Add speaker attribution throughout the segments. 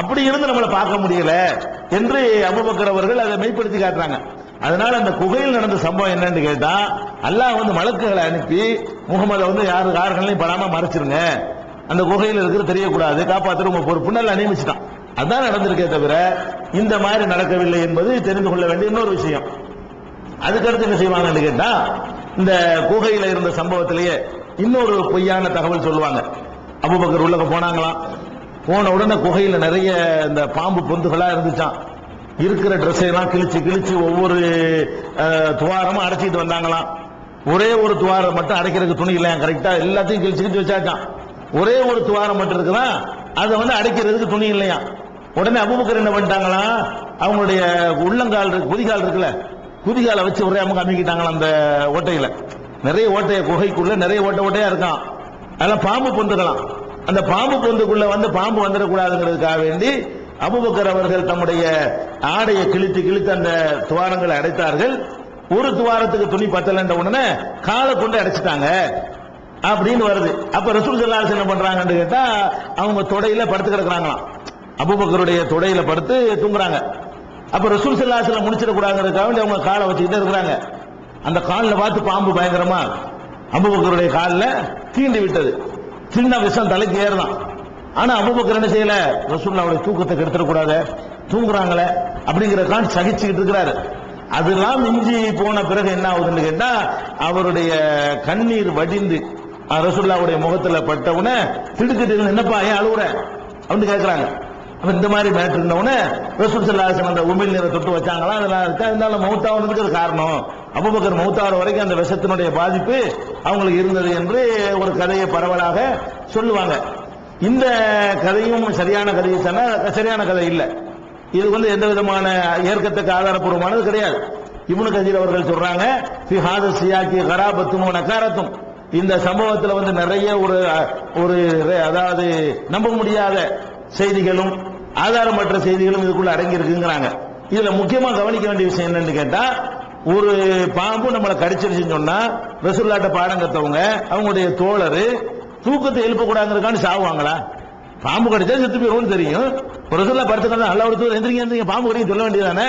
Speaker 1: அப்படி இருந்து நம்மளை பார்க்க முடியல என்று அபுபக்கர் அவர்கள் அதை மெய்ப்படுத்தி காட்டுறாங்க. அதனால அந்த குகையில் நடந்த சம்பவம் என்னன்னு கேட்டா அல்லாஹ் வந்து மலக்குகளை அனுப்பி முகமது வந்து யாரு காரணங்களையும் படாம மறைச்சிருங்க. அந்த குகையில் இருக்கிறது தெரியக்கூடாது காப்பாத்துற உங்க பொறுப்புன்னு எல்லாம் நியமிச்சிட்டான். அதான் நடந்திருக்கே தவிர இந்த மாதிரி நடக்கவில்லை என்பது தெரிந்து கொள்ள வேண்டிய இன்னொரு விஷயம். அதுக்கடுத்து என்ன செய்வாங்கன்னு கேட்டா இந்த குகையில இருந்த சம்பவத்திலேயே இன்னொரு பொய்யான தகவல் சொல்லுவாங்க. அபுபக்கர் உள்ளக போனாங்களாம். போன உடனே குகையில நிறைய இந்த பாம்பு பொந்துகளா இருந்துச்சான் இருக்கிற ட்ரெஸ் எல்லாம் கிழிச்சு கிழிச்சு ஒவ்வொரு துவாரமும் அடைச்சிட்டு வந்தாங்களாம். ஒரே ஒரு துவாரம் மட்டும் அடைக்கிறதுக்கு துணி இல்லையா கரெக்டா எல்லாத்தையும் கிழிச்சு கிழிச்சு வச்சாச்சான் ஒரே ஒரு துவாரம் மட்டும் இருக்குதான் அதை வந்து அடைக்கிறதுக்கு துணி இல்லையா உடனே அபுபக்கர் என்ன பண்ணிட்டாங்களாம் அவங்களுடைய உள்ளங்கால் இருக்கு குதிகால் இருக்குல்ல குதிகால வச்சு ஒரே அமுக அமைக்கிட்டாங்களா அந்த ஓட்டையில. நிறைய ஓட்டைய குகைக்குள்ள நிறைய ஓட்டை ஓட்டையா இருக்கான் அதெல்லாம் பாம்பு பொந்துக்கலாம் அந்த பாம்பு பொந்துக்குள்ள வந்து பாம்பு வந்துடக்கூடாதுங்கிறதுக்காக வேண்டி அபுபக்கர் அவர்கள் தம்முடைய ஆடையை கிழித்து கிழித்து அந்த துவாரங்களை அடைத்தார்கள். ஒரு துவாரத்துக்கு துணி பத்தலன்ற உடனே காலை கொண்டு அடைச்சிட்டாங்க. அப்படின்னு வருது. அப்ப ரசூல் சல்லாஸ் என்ன பண்றாங்கன்னு கேட்டா அவங்க தொடையில படுத்து கிடக்குறாங்களாம். அபுபக்கருடைய தொடையில படுத்து தூங்குறாங்க. அப்ப ரசூல் சல்லாஸ்ல முடிச்சிடக்கூடாதுங்கிறதுக்காக வேண்டி அவங்க காலை வச்சுக்கிட்டே இருக்கிறாங்க. அந்த காலில் பார்த்து பாம்பு பயங்கரமா அபுபக்கருடைய காலில் தீண்டி விட்டது சின்ன விஷம் தலைக்கு ஏறலாம் ஆனா அபுபக்கர் என்ன செய்யல? ரசூல்லாவுடைய தூக்கத்தை கெடுத்துடக்கூடாது தூங்குறாங்களே அப்படிங்கிறதுக்கான் சகிச்சுக்கிட்டு இருக்கிறாரு. அதெல்லாம் மிஞ்சி போன பிறகு என்ன ஆகுதுன்னு கேட்டா அவருடைய கண்ணீர் வடிந்து ரசுல்லாவுடைய முகத்துல பட்டவுடனே திடுக்கிட்டு என்னப்பா ஏன் அழுகுற அப்படின்னு கேட்கிறாங்க அப்ப இந்த மாதிரி மேட்டர் இருந்தவுடனே ரசூல் அந்த உமிழ் நீரை தொட்டு வச்சாங்களா? அதெல்லாம் இருக்கா? இருந்தாலும் மௌத்தாவதுக்கு அது காரணம். அபுபக்கர் மௌத்தாவர வரைக்கும் அந்த விஷத்தினுடைய பாதிப்பு அவங்களுக்கு இருந்தது என்று ஒரு கதையை பரவலாக சொல்லுவாங்க. இந்த கதையும் சரியான கதையை சொன்னா சரியான கதை இல்லை. இது வந்து எந்த விதமான ஏற்கத்தக்க ஆதாரப்பூர்வமானது கிடையாது. இப்னு கஜீர் அவர்கள் சொல்றாங்க ஃபி சியாக்கி கராபத்தும் இந்த சம்பவத்துல வந்து நிறைய ஒரு ஒரு அதாவது நம்ப முடியாத செய்திகளும் ஆதாரமற்ற செய்திகளும் இதுக்குள்ள அடங்கி இருக்குங்கிறாங்க இதுல முக்கியமா கவனிக்க வேண்டிய விஷயம் என்னன்னு கேட்டா ஒரு பாம்பு நம்மளை கடிச்சிருச்சுன்னு சொன்னா ரசூல்லாட்ட பாடம் கத்தவங்க அவங்களுடைய தோழர் தூக்கத்தை எழுப்பக்கூடாதுங்கிறதுக்காண்டி சாவுவாங்களா? பாம்பு கடிச்சா செத்து போயிருவோம்னு தெரியும். ரசுல்லா படுத்துக்கலாம் நல்ல ஒரு தூரம் எந்திரிங்க எந்திரிங்க பாம்பு கடிக்க சொல்ல வேண்டியதானே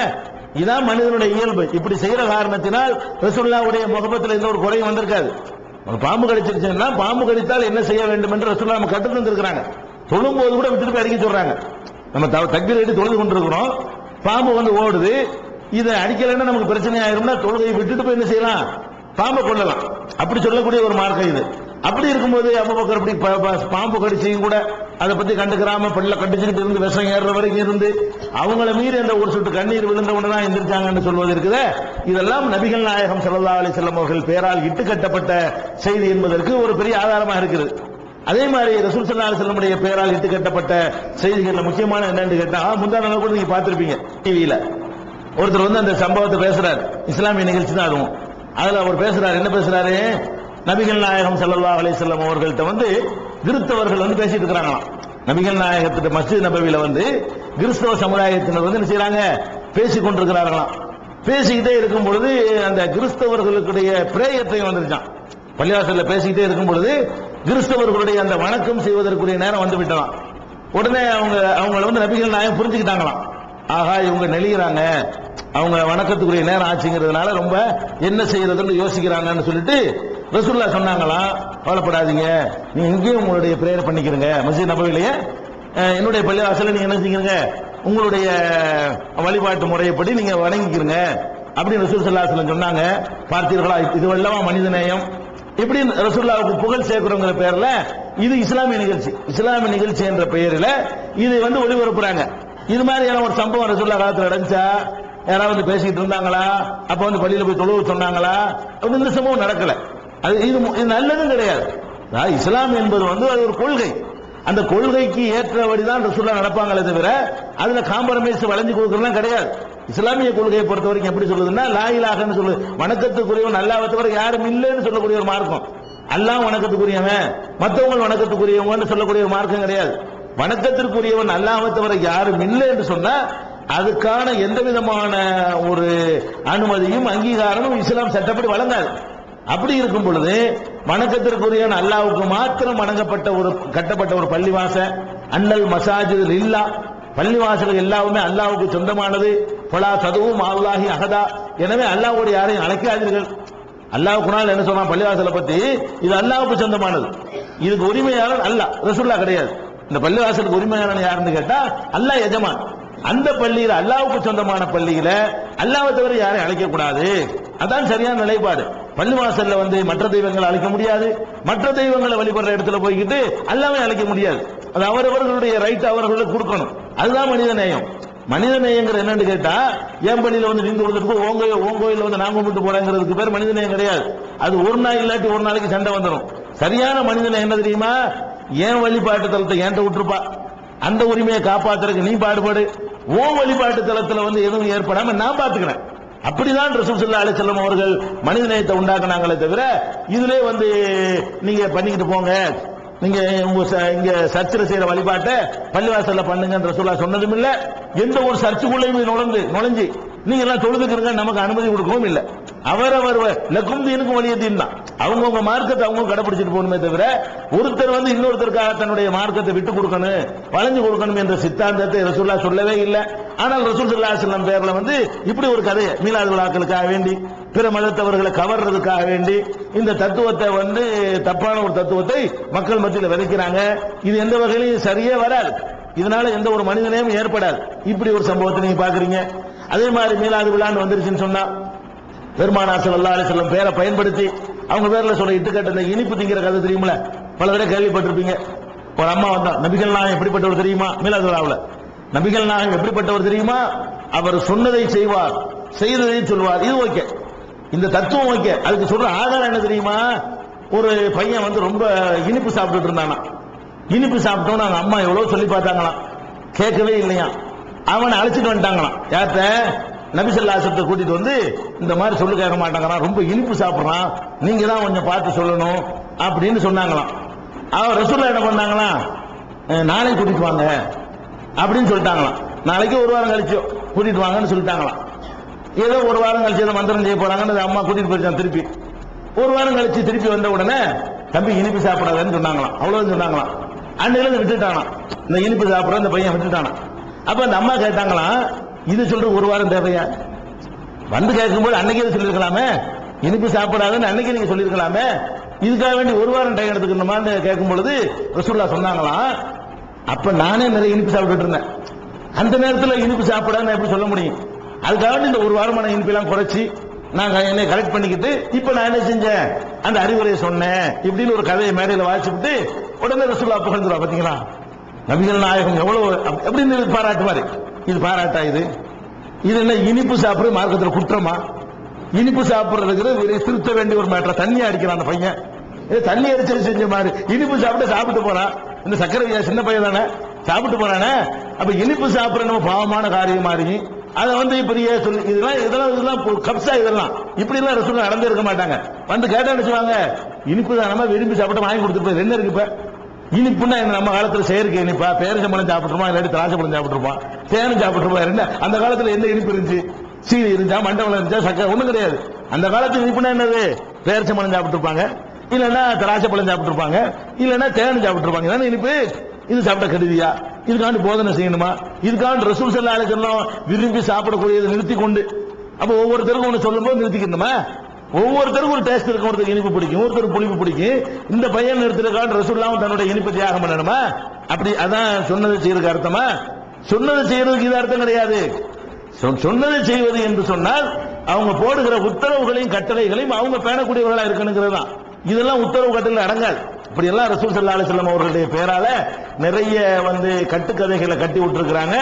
Speaker 1: இதான் மனிதனுடைய இயல்பு. இப்படி செய்யற காரணத்தினால் ரசூல்லாவுடைய முகப்பத்தில் எந்த ஒரு குறையும் வந்திருக்காது. ஒரு பாம்பு கடிச்சிருச்சுன்னா பாம்பு கடித்தால் என்ன செய்ய வேண்டும் என்று ரசூல்லா நம்ம கட்டு தந்திருக்கிறாங்க தொழும்போது கூட விட்டுட்டு போய் அடிக்க சொல்றாங்க. நம்ம தக்பீர் எடுத்து தொழுது கொண்டிருக்கிறோம். பாம்பு வந்து ஓடுது. இதை அடிக்கலைன்னா நமக்கு பிரச்சனை ஆயிரும்னா தொழுகையை விட்டுட்டு போய் என்ன செய்யலாம்? பாம்பை கொள்ளலாம் அப்படி சொல்லக்கூடிய ஒரு மார்க்கம் இது. அப்படி இருக்கும்போது அபுபக்கர் அப்படி ப- ப- பாம்பு கடிச்சையும் கூட அதை பத்தி கண்டுக்கிறாம பல்ல கடிச்சுக்கிட்டு இருந்து விஷம் ஏறுற வரைக்கும் இருந்து அவங்கள மீறி அந்த ஒரு சொட்டு கண்ணீர் விழுந்த உடனே தான் எந்திரிச்சாங்கன்னு சொல்வது இருக்குது. இதெல்லாம் நபிகள் நாயகம் ஸல்லல்லாஹு அலி செல்லம் அவர்கள் பேரால் இட்டு கட்டப்பட்ட செய்தி என்பதற்கு ஒரு பெரிய ஆதாரமாக இருக்குது. அதே மாதிரி ரசூல் சல்லா செல்லமுடைய பெயரால் பேரால் இட்டு கட்டப்பட்ட செய்திகள் முக்கியமான என்னன்னு கேட்டா முந்தா நாள் கூட நீங்க பார்த்திருப்பீங்க டிவியில ஒருத்தர் வந்து அந்த சம்பவத்தை பேசுறாரு. இஸ்லாமிய நிகழ்ச்சி தான் அதுவும். அதுல அவர் பேசுறாரு என்ன பேசுறாரு? நபிகள் நாயகம் சல்லா அலைஹி அவர்கள்ட்ட வந்து கிறிஸ்தவர்கள் வந்து பேசிட்டு இருக்கிறாங்களாம். நபிகள் நாயகத்திட்ட மஸ்ஜித் நபவியில வந்து கிறிஸ்தவ சமுதாயத்தினர் வந்து என்ன செய்யறாங்க பேசி கொண்டிருக்கிறார்களாம். பேசிக்கிட்டே இருக்கும் பொழுது அந்த கிறிஸ்தவர்களுடைய பிரேயத்தையும் வந்துருச்சான் பள்ளிவாசல்ல பேசிக்கிட்டே இருக்கும் பொழுது கிறிஸ்தவர்களுடைய அந்த வணக்கம் செய்வதற்குரிய நேரம் வந்து விட்டலாம் உடனே அவங்க அவங்கள வந்து நபிகள் நாயம் புரிஞ்சுக்கிட்டாங்களாம். ஆகா இவங்க நெளிகிறாங்க அவங்க வணக்கத்துக்குரிய நேரம் ஆச்சுங்கிறதுனால ரொம்ப என்ன செய்யறதுன்னு யோசிக்கிறாங்கன்னு சொல்லிட்டு ரசூல்லா சொன்னாங்களாம். கவலைப்படாதீங்க. நீங்க இங்கேயும் உங்களுடைய பிரேயர் பண்ணிக்கிறங்க. மசித் நபவிலேயே என்னுடைய பள்ளிவாசல நீங்க என்ன செய்யுங்க? உங்களுடைய வழிபாட்டு முறையப்படி நீங்க வணங்கிக்கிறங்க. அப்படின்னு ரசூல் சல்லாஹ் சொன்னாங்க. பார்த்தீர்களா? இது வல்லவா மனிதநேயம். இப்படி ரசூல்லாவுக்கு புகழ் சேர்க்கிறோங்கிற பேர்ல இது இஸ்லாமிய நிகழ்ச்சி. இஸ்லாமிய நிகழ்ச்சி என்ற பெயரில் இது வந்து ஒளிபரப்புறாங்க. இது மாதிரியான ஒரு சம்பவம் ரசூல்லா காலத்தில் நடந்துச்சா? யாராவது வந்து பேசிட்டு இருந்தாங்களா? அப்ப வந்து பள்ளியில போய் தொழுவு சொன்னாங்களா? அப்படி இந்த சம்பவம் நடக்கல. அது இது மு- இது நல்லதும் கிடையாது. இஸ்லாம் என்பது வந்து அது ஒரு கொள்கை. அந்த கொள்கைக்கு ஏற்றபடிதான் ரசூல்லா நடப்பாங்களே தவிர அதுல காம்பரமைஸ் வளைஞ்சு கொடுக்கறதுலாம் கிடையாது. இஸ்லாமிய கொள்கையை பொறுத்த வரைக்கும் எப்படி சொல்லுதுன்னா லா சொல்லு வணக்கத்துக்குரியவன் அல்லாஹ் தவிர யாரும் இல்லைன்னு சொல்லக்கூடிய ஒரு மார்க்கம். அல்லாஹ் வணக்கத்துக்குரியவன் மற்றவங்க வணக்கத்துக்குரியவங்கன்னு சொல்லக்கூடிய ஒரு மார்க்கம் கிடையாது. வணக்கத்திற்குரியவன் அல்லாஹ்வை தவிர யாரும் இல்லை என்று சொன்னா அதுக்கான எந்த விதமான ஒரு அனுமதியும் அங்கீகாரமும் இஸ்லாம் சட்டப்படி வழங்காது. அப்படி இருக்கும் பொழுது வணக்கத்திற்குரியவன் அல்லாவுக்கு மாத்திரம் வணங்கப்பட்ட ஒரு கட்டப்பட்ட ஒரு பள்ளிவாச அண்ணல் மசாஜ் இல்லா. பள்ளிவாசல் எல்லாமே அல்லாவுக்கு சொந்தமானது. பலா சதுவும் அல்லாஹி அகதா எனவே அல்லாஹ்வோடு யாரையும் அழைக்காதீர்கள் அல்லாஹ் குணால் என்ன சொன்னா பள்ளிவாசலை பத்தி இது அல்லாஹுக்கு சொந்தமானது. இதுக்கு உரிமையாளர் அல்லாஹ் ரசுல்லா கிடையாது. இந்த பள்ளிவாசலுக்கு உரிமையாளர் யாருன்னு கேட்டா அல்லாஹ் எஜமான். அந்த பள்ளியில அல்லாவுக்கு சொந்தமான பள்ளியில அல்லாவை தவிர யாரையும் அழைக்க கூடாது அதான் சரியான நிலைப்பாடு. பள்ளிவாசல்ல வந்து மற்ற தெய்வங்களை அழைக்க முடியாது. மற்ற தெய்வங்களை வழிபடுற இடத்துல போய்கிட்டு அல்லாமே அழைக்க முடியாது. அது அவரவர்களுடைய ரைட் அவர்களுக்கு கொடுக்கணும். அதுதான் மனித நேயம். மனித நேயங்கிற என்னன்னு கேட்டா என் பள்ளியில வந்து நீங்க கொடுத்துட்டு உங்க உங்க கோயில வந்து நாங்க கும்பிட்டு போறேங்கிறதுக்கு பேர் மனித நேயம் கிடையாது. அது ஒரு நாள் இல்லாட்டி ஒரு நாளைக்கு சண்டை வந்துடும் சரியான மனித நேயம் என்ன தெரியுமா? ஏன் வழிபாட்டு தலத்தை என்கிட்ட விட்டுருப்பா? அந்த உரிமையை காப்பாத்துறதுக்கு நீ பாடுபாடு. உன் வழிபாட்டு தளத்துல வந்து எதுவும் ஏற்படாம நான் பாத்துக்கிறேன். அப்படிதான் ரசூல் சல்லா அலி செல்லம் அவர்கள் மனித நேயத்தை உண்டாக்குனாங்களே தவிர இதுல வந்து நீங்க பண்ணிக்கிட்டு போங்க. நீங்க உங்க ச- இங்க சர்ச்சில் செய்யற வழிபாட்டை பள்ளிவாசல்ல பண்ணுங்க ரசூலா சொன்னதும் இல்ல. எந்த ஒரு சர்ச்சுக்குள்ளேயும் நுழைந்து நுழைஞ்சு நீங்க எல்லாம் தொழுதுக்கிறங்க நமக்கு அனுமதி கொடுக்கவும் இல்ல. அவரவர் வ- லக்கும் தீனுக்கும் வலிய தீன் தான். அவங்கவுங்க மார்க்கத்தை அவங்க கடைபிடிச்சிட்டு போகணுமே தவிர ஒருத்தர் வந்து இன்னொருத்தருக்காக தன்னுடைய மார்க்கத்தை விட்டு கொடுக்கணும் வளைஞ்சு கொடுக்கணும் என்ற சித்தாந்தத்தை ரசூல்லா சொல்லவே இல்லை. ஆனால் ரசூல் ஸல்லல்லாஹு செல்லம் பேர்ல வந்து இப்படி ஒரு கதையை மீலாது விழாக்களுக்காக வேண்டி பிற மதத்தவர்களை கவர்றதுக்காக வேண்டி இந்த தத்துவத்தை வந்து தப்பான ஒரு தத்துவத்தை மக்கள் மத்தியில் விதைக்கிறாங்க. இது எந்த வகையிலும் சரியே வராது. இதனால எந்த ஒரு மனிதனையும் ஏற்படாது. இப்படி ஒரு சம்பவத்தை நீங்க பாக்குறீங்க அதே மாதிரி மீலாது விழான்னு வந்துருச்சுன்னு சொன்னா பெருமானாசல் அல்லா அலைஹி செல்லம் பேரை பயன்படுத்தி அவங்க பேர்ல சொல்ல இட்டுக்கட்ட இந்த இனிப்பு திங்கிற கதை தெரியுமில? பல தடவை கேள்விப்பட்டிருப்பீங்க. ஒரு அம்மா வந்தா நபிகள் நாயகம் எப்படிப்பட்டவர் தெரியுமா? மீலாது விழாவில். நபிகள் நாயகம் எப்படிப்பட்டவர் தெரியுமா? அவர் சொன்னதை செய்வார் செய்ததை சொல்வார். இது ஓகே. இந்த தத்துவம் ஓகே. அதுக்கு சொல்ற ஆதாரம் என்ன தெரியுமா? ஒரு பையன் வந்து ரொம்ப இனிப்பு சாப்பிட்டுட்டு இருந்தானா. இனிப்பு சாப்பிட்டோன்னு அவங்க அம்மா எவ்வளவு சொல்லி பார்த்தாங்களாம். கேட்கவே இல்லையா? அவனை அழைச்சிட்டு வந்துட்டாங்களாம். யார்கிட்ட? நபிசல்லாசத்தை கூட்டிட்டு வந்து இந்த மாதிரி சொல்லு கேட்க மாட்டாங்கிறான் ரொம்ப இனிப்பு சாப்பிட்றான். நீங்க தான் கொஞ்சம் பார்த்து சொல்லணும் அப்படின்னு சொன்னாங்களாம். அவன் ரசூல்லா என்ன பண்ணாங்களாம்? நானே நாளைக்கு கூட்டிட்டு வாங்க. அப்படின்னு சொல்லிட்டாங்களாம். நாளைக்கு ஒரு வாரம் கழிச்சோ கூட்டிட்டு வாங்கன்னு சொல்லிட்டாங்களாம். ஏதோ ஒரு வாரம் கழிச்சு ஏதோ மந்திரம் செய்ய போறாங்கன்னு அம்மா கூட்டிட்டு போயிருச்சான் திருப்பி. ஒரு வாரம் கழிச்சு திருப்பி வந்த உடனே தம்பி இனிப்பு சாப்பிடாதன்னு சொன்னாங்களாம். அவ்வளவு சொன்னாங்களாம். அன்னையில இருந்து விட்டுட்டானாம் இந்த இனிப்பு சாப்பிட அந்த பையன் விட்டுட்டானாம். அப்ப அந்த அம்மா கேட்டாங்களாம் இது சொல்ற ஒரு வாரம் தேவையா? வந்து கேட்கும்போது அன்னைக்கே இதை சொல்லியிருக்கலாமே. இனிப்பு சாப்பிடாதுன்னு அன்னைக்கு நீங்க சொல்லியிருக்கலாமே. இதுக்காக வேண்டி ஒரு வாரம் டைம் எடுத்துக்கணுமான்னு கேட்கும் பொழுது ரசூல்லா சொன்னாங்களாம் அப்ப நானே நிறைய இனிப்பு சாப்பிட்டுட்டு இருந்தேன். அந்த நேரத்தில் இனிப்பு சாப்பிடான்னு எப்படி சொல்ல முடியும்? அதுக்காக இந்த ஒரு வாரமான இனிப்பெல்லாம் குறைச்சி நான் என்னை கரெக்ட் பண்ணிக்கிட்டு இப்ப நான் என்ன செஞ்சேன்? அந்த அறிவுரையை சொன்னேன். இப்படின்னு ஒரு கதையை மேடையில வாசிச்சுட்டு உடனே ரசூல்லா புகழ்ந்துருவா பாத்தீங்களா? நபிகள் நாயகம் எவ்வளவு எப்படின்னு இது பாராட்டுவாரு இது பாராட்டா இது? இது என்ன இனிப்பு சாப்பிடுற மார்க்கத்தில் குற்றமா? இனிப்பு சாப்பிடுறதுக்கு திருத்த வேண்டிய ஒரு மேட்டர் தண்ணி அடிக்கிறான் அந்த பையன். இது தண்ணி அடிச்சு செஞ்ச மாதிரி. இனிப்பு சாப்பிட்டு சாப்பிட்டு போறான். இந்த சக்கரை சின்ன பையன் தானே? சாப்பிட்டு போறானே? அப்ப இனிப்பு சாப்பிட்ற நம்ம பாவமான காரியம் மாதிரி அதை வந்து இப்படியே சொல்லி இதெல்லாம் இதெல்லாம் இதெல்லாம் பு- கப்சா இதெல்லாம். இப்படி எல்லாம் ரசூல் நடந்து இருக்க மாட்டாங்க. வந்து கேட்டா நினைச்சுவாங்க சொல்லுவாங்க இனிப்பு நம்ம விரும்பி சாப்பிட்டு வாங்கி கொடுத்துருப்போம் போய் என்ன இருக்கு இப்ப? இனிப்புன்னா என்ன? நம்ம காலத்துல செயற்கை இனிப்பா? பேரிச்சம்பழம் சாப்பிட்டுருமா இல்லாட்டி திராட்சைப்பழம் சாப்பிட்டுருப்போம். தேனும் சாப்பிட்டுருப்போம் என்ன? அந்த காலத்துல எந்த இனிப்பு இருந்துச்சு? சீனி இருந்தா மண்டபம் இருந்துச்சா சக்கரை ஒண்ணும் கிடையாது. அந்த காலத்து இனிப்புனா என்னது? பேரிச்சம்பழம் சாப்பிட்டுருப்பாங்க. இல்லைன்னா திராட்சை பழம் சாப்பிட்டுருப்பாங்க இல்லைன்னா தேன் சாப்பிட்டுருப்பாங்க. இதானே இனிப்பு? இது சாப்பிட்ட கருதியா இதுக்காண்டு போதனை செய்யணுமா? இதுக்காண்டு ரசூல் செல்ல அலிசல்லாம் விரும்பி சாப்பிடக்கூடியதை நிறுத்தி கொண்டு அப்போ ஒவ்வொருத்தருக்கும் சொல்லும் சொல்லும்போது நிறுத்திக்கணுமா? ஒவ்வொருத்தருக்கும் ஒரு டேஸ்ட் இருக்கும். ஒருத்தருக்கு இனிப்பு பிடிக்கும். ஒருத்தருக்கு புளிப்பு பிடிக்கும். இந்த பையன் நிறுத்திருக்கான்னு ரசூல்லாவும் தன்னுடைய இனிப்பு தியாகம் பண்ணணுமா? அப்படி அதான் சொன்னதை செய்யறதுக்கு அர்த்தமா? சொன்னதை செய்யறதுக்கு இது அர்த்தம் கிடையாது. சொன்னதை செய்வது என்று சொன்னால் அவங்க போடுகிற உத்தரவுகளையும் கட்டளைகளையும் அவங்க பேணக்கூடியவர்களா இருக்கணுங்கிறது தான் இதெல்லாம் உத்தரவு கட்டளை அடங்காது. இப்படி எல்லாம் ரசூல் சல்லா அலிஸ்லாம் அவர்களுடைய பேரால நிறைய வந்து கட்டுக்கதைகளை கட்டி விட்டுருக்கிறாங்க.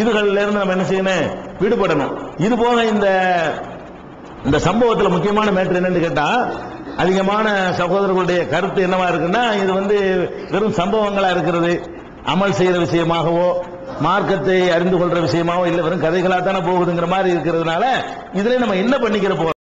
Speaker 1: இதுகள்ல இருந்து நம்ம என்ன செய்யணும்? விடுபடணும். இது போக இந்த இந்த சம்பவத்தில் முக்கியமான மேட்ரு என்னன்னு கேட்டா அதிகமான சகோதரர்களுடைய கருத்து என்னவா இருக்குன்னா இது வந்து வெறும் சம்பவங்களா இருக்கிறது. அமல் செய்யற விஷயமாகவோ மார்க்கத்தை அறிந்து கொள்ற விஷயமாவோ இல்லை வெறும் கதைகளா தானே போகுதுங்கிற மாதிரி இருக்கிறதுனால இதுல நம்ம என்ன பண்ணிக்கிற போறோம்?